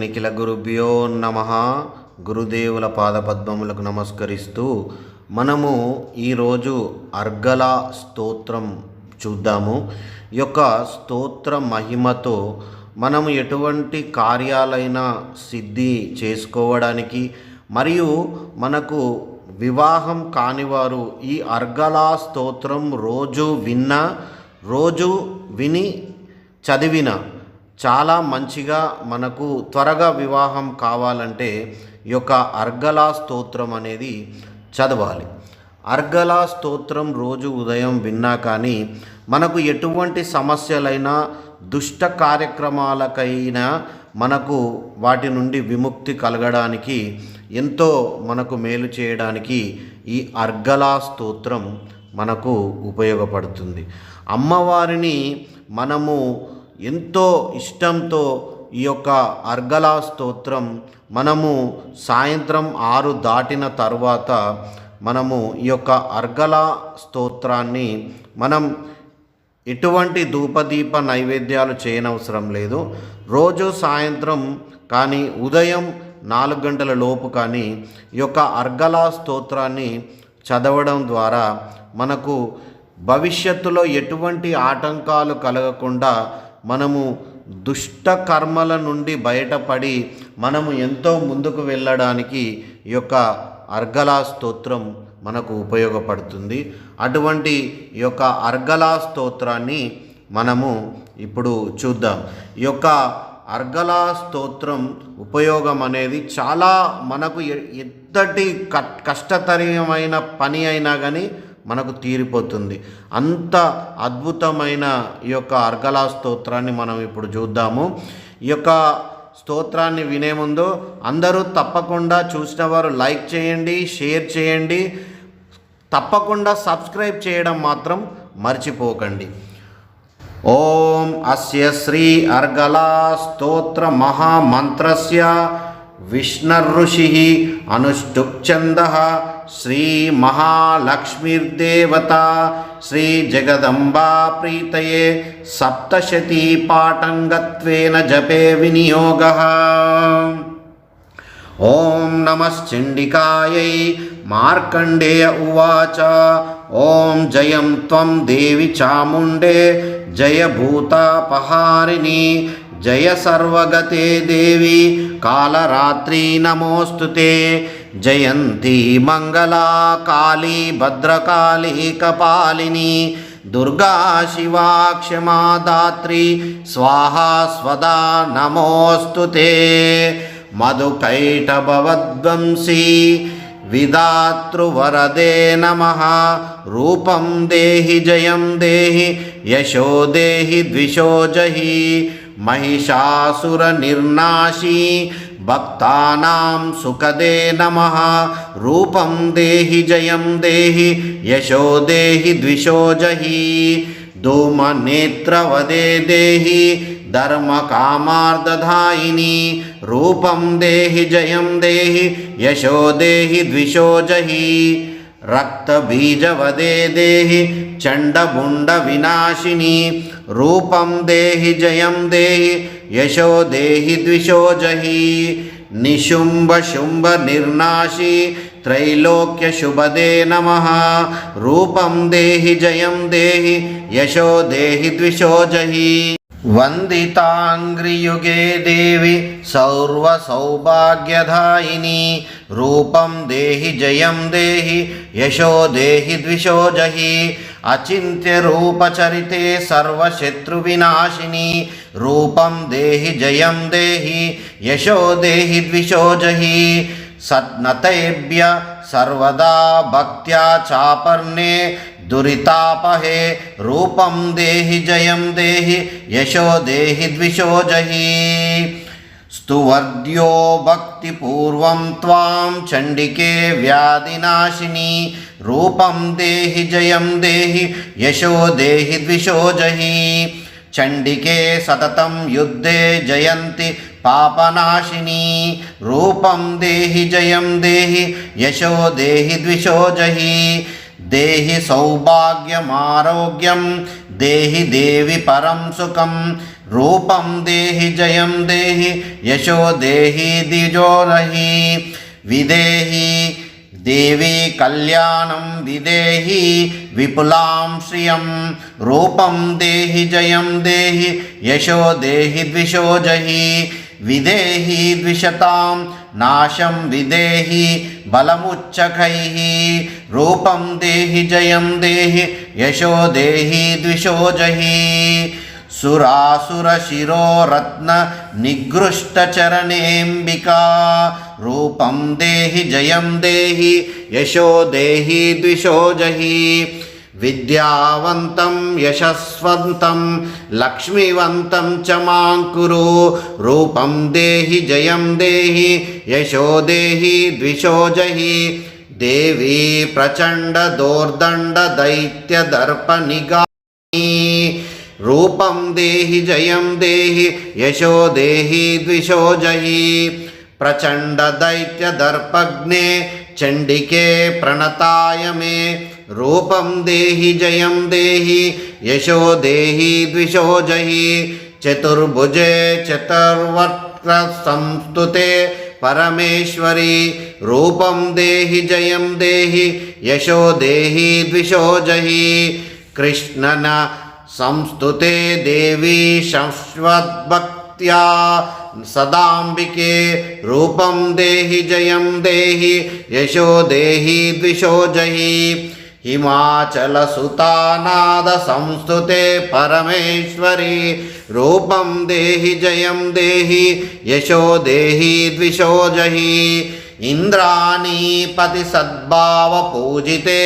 నిఖిల గురుభ్యో నమ. గురుదేవుల పాదపద్మములకు నమస్కరిస్తూ మనము ఈరోజు అర్గల స్తోత్రం చూద్దాము. ఈ యొక్క స్తోత్ర మహిమతో మనము ఎటువంటి కార్యాలైన సిద్ధి చేసుకోవడానికి మరియు మనకు వివాహం కానివారు ఈ అర్గలా స్తోత్రం రోజు విన్న రోజు విని చదివిన చాలా మంచిగా మనకు త్వరగా వివాహం కావాలంటే ఈ యొక్క అర్గలా స్తోత్రం అనేది చదవాలి. అర్గలా స్తోత్రం రోజు ఉదయం విన్నా కానీ మనకు ఎటువంటి సమస్యలైనా దుష్ట కార్యక్రమాలకైనా మనకు వాటి నుండి విముక్తి కలగడానికి ఎంతో మనకు మేలు చేయడానికి ఈ అర్గలా స్తోత్రం మనకు ఉపయోగపడుతుంది. అమ్మవారిని మనము ఎంతో ఇష్టంతో ఈ యొక్క అర్గలా స్తోత్రం మనము సాయంత్రం ఆరు దాటిన తర్వాత మనము ఈ యొక్క అర్గలా స్తోత్రాన్ని మనం ఎటువంటి ధూపదీప నైవేద్యాలు చేయనవసరం లేదు. రోజు సాయంత్రం కానీ ఉదయం నాలుగు గంటల లోపు కానీ ఈ యొక్క అర్గలా స్తోత్రాన్ని చదవడం ద్వారా మనకు భవిష్యత్తులో ఎటువంటి ఆటంకాలు కలగకుండా మనము దుష్ట కర్మల నుండి బయటపడి మనము ఎంతో ముందుకు వెళ్ళడానికి ఈ యొక్క అర్గలా స్తోత్రం మనకు ఉపయోగపడుతుంది. అటువంటి ఈ యొక్క అర్గలా స్తోత్రాన్ని మనము ఇప్పుడు చూద్దాం. ఈ యొక్క అర్గలా స్తోత్రం ఉపయోగం అనేది చాలా మనకు ఎంతటి కష్టతరమైన పని అయినా కానీ మనకు తీరిపోతుంది. అంత అద్భుతమైన ఈ యొక్క అర్గలా స్తోత్రాన్ని మనం ఇప్పుడు చూద్దాము. ఈ యొక్క స్తోత్రాన్ని వినే ముందు అందరూ తప్పకుండా చూసిన వారు లైక్ చేయండి షేర్ చేయండి. తప్పకుండా సబ్స్క్రైబ్ చేయడం మాత్రం మర్చిపోకండి. ఓం అస్య శ్రీ అర్గలా స్తోత్ర మహామంత్రస్య విష్ణర్ఋషి అనుష్టుప్ఛంద శ్రీ మహాలక్ష్మీర్దేవత శ్రీ జగదంబా ప్రీతయే సప్తశతీ పాఠంగత్వేన జపే వినియోగ. ఓం నమశ్చండికాయై మార్కండేయ ఉవాచ ఓం జయం త్వం దేవి చాముండే జయ భూతాపహారిణి జయ సర్వగతే దేవి కాళరాత్రి నమోస్తుతే జయంతి మంగళా కాళీ భద్రకాళీ కపాలిని దుర్గా శివా క్షమా స్వాహా స్వదా నమోస్తుతే మధుకైటభవద్వంశీ విధాతృవరదే నమ. రూపం దేహి జయం దేహి యశో దేహి ద్విషో జహి. భక్తానాం సుఖదే నమ రూపం దేహి జయం దేహి యశో దేహి ద్విషో జహి ధూమనేత్రవదే దేహి ధర్మకామార్దధాయిని రూపం దేహి జయం దేహి యశో దేహి ద్విషో జహి రక్తబీజవదే దేహి చండబుండ వినాశిని రూపం దేహి జయం దేహి यशो देहि द्विषो जहि निशुम्भशुम्भनिर्नाशी त्रैलोक्यशुभदे नमः। रूपं देहि, जयं देहि, यशो देहि द्विषो जहि। वन्दिताङ्घ्रियुगे देवि सर्वसौभाग्यदायिनी रूपं देहि, जयं देहि, यशो देहि द्विषो जहि। अचिन्त्यरूपचरिते सर्वशत्रुविनाशिनी। रूपं देहि, जयं देहि, यशो देहि, द्विषो जहि। सत्नतेभ्य सर्वदा भक्त्या चापर्णे, दुरितापहे, रूपं देहि, जयं देहि, यशो देहि, द्विषो जहि। स्तुवर्द्यो भक्तिपूर्वं त्वां चण्डिके व्याधिनाशिनी रूपं देहि जयं देहि यशो देहि द्विषो जहि चण्डिके सततं युद्धे जयन्ति पापनाशिनी रूपं देहि जयं देहि यशो देहि द्विषो जहि देहि सौभाग्यमारोग्यं देहि देवि परं सुखं రూపం దేహి జయం దేహి యశో దేహి దిజోరహి విదేహి దేవి కళ్యాణం విదేహి విపులాం శ్రియం రూపం దేహి జయం దేహి యశో దేహి ద్విషోజహి విదేహి ద్విషతాం నాశం విదేహి బలముచ్చకైః రూపం దేహి జయం దేహి యశో దేహి ద్విషోజహి సురాసురశిరోరత్న నిగృష్టచరణేంబికా రూపం దేహి జయం దేహి యశో దేహి ద్విషోజహి విద్యావంతం యశస్వంతం లక్ష్మీవంతం చ మాం కురు రూపం దేహి జయం దేహి యశో దేహి ద్విషో జహి దేవీ ప్రచండ దోర్దండ దైత్య దర్ప నిగా రూపం దేహి జయం దేహి యశో దేహి ద్విషోజహి ప్రచండ దైత్య దర్పగ్నే చండికే ప్రణతాయ మే రూపం దేహి జయం దేహి యశో దేహి ద్విషోజహి చతుర్భుజే చతుర్వక్ర సంస్తుతే పరమేశ్వరి రూపం దేహి జయం దేహి యశో దేహి ద్విషోజహి కృష్ణన సంస్తుతే దేవీ శశ్వద్భక్త్యా సదాంబికే రూపం దేహి జయం దేహి యశో దేహి ద్విషోజహి హిమాచలసుతానాద సంస్థుతే పరమేశ్వరి రూపం దేహి జయం దేహి యశో దేహి ద్విషోజహి ఇంద్రాణీపతి సద్భావ పూజితే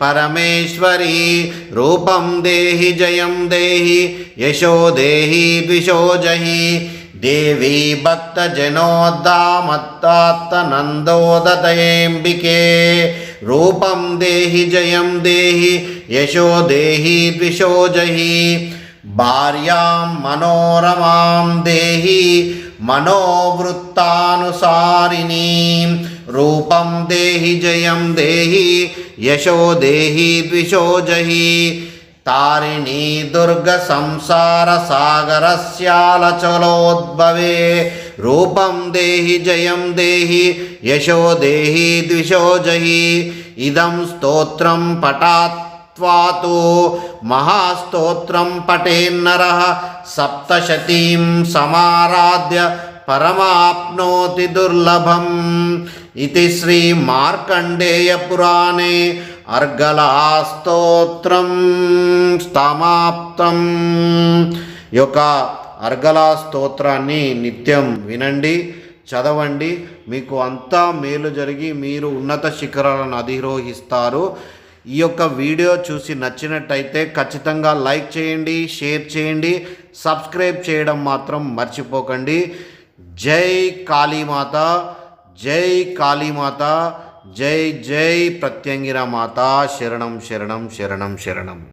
పరమేశ్వరి రూపం దేహి జయం దేహి యశో దేహి ద్విషో జహి. దేవీ భక్తజనోద్దామత్తాత్తనందోదతేంబికే రూపం దేహి జయం దేహి యశో దేహి ద్విషో జహి. భార్యాం మనోరమాం దేహి మనోవృత్తానుసారిణీం. రూపం దేహి జయం దేహి యశో దేహి ద్విషోజహి తారిణీ దుర్గ సంసార సాగరస్యాలచలోద్భవే రూపం దేహి జయం దేహి యశో దేహి ద్విషోజహి ఇదం స్తోత్రం పటాత్వాతు మహాస్తోత్రం పటేన్నర. సప్తశతీం సమారాధ్య పరమాప్నోతి దుర్లభం. ఇది శ్రీ మార్కండేయ పురాణే అర్గళాస్తోత్రం సమాప్తం ఈ యొక్క అర్గలా స్తోత్రాన్ని నిత్యం వినండి చదవండి మీకు అంతా మేలు జరిగి మీరు ఉన్నత శిఖరాలను అధిరోహిస్తారు। ఈ యొక్క వీడియో చూసి నచ్చినట్టయితే ఖచ్చితంగా లైక్ చేయండి షేర్ చేయండి సబ్స్క్రైబ్ చేయడం మాత్రం మర్చిపోకండి। జై కాళీమాత। జై కాళీమాత జై జై ప్రత్యంగిర మాత శరణం శరణం శరణం శరణం.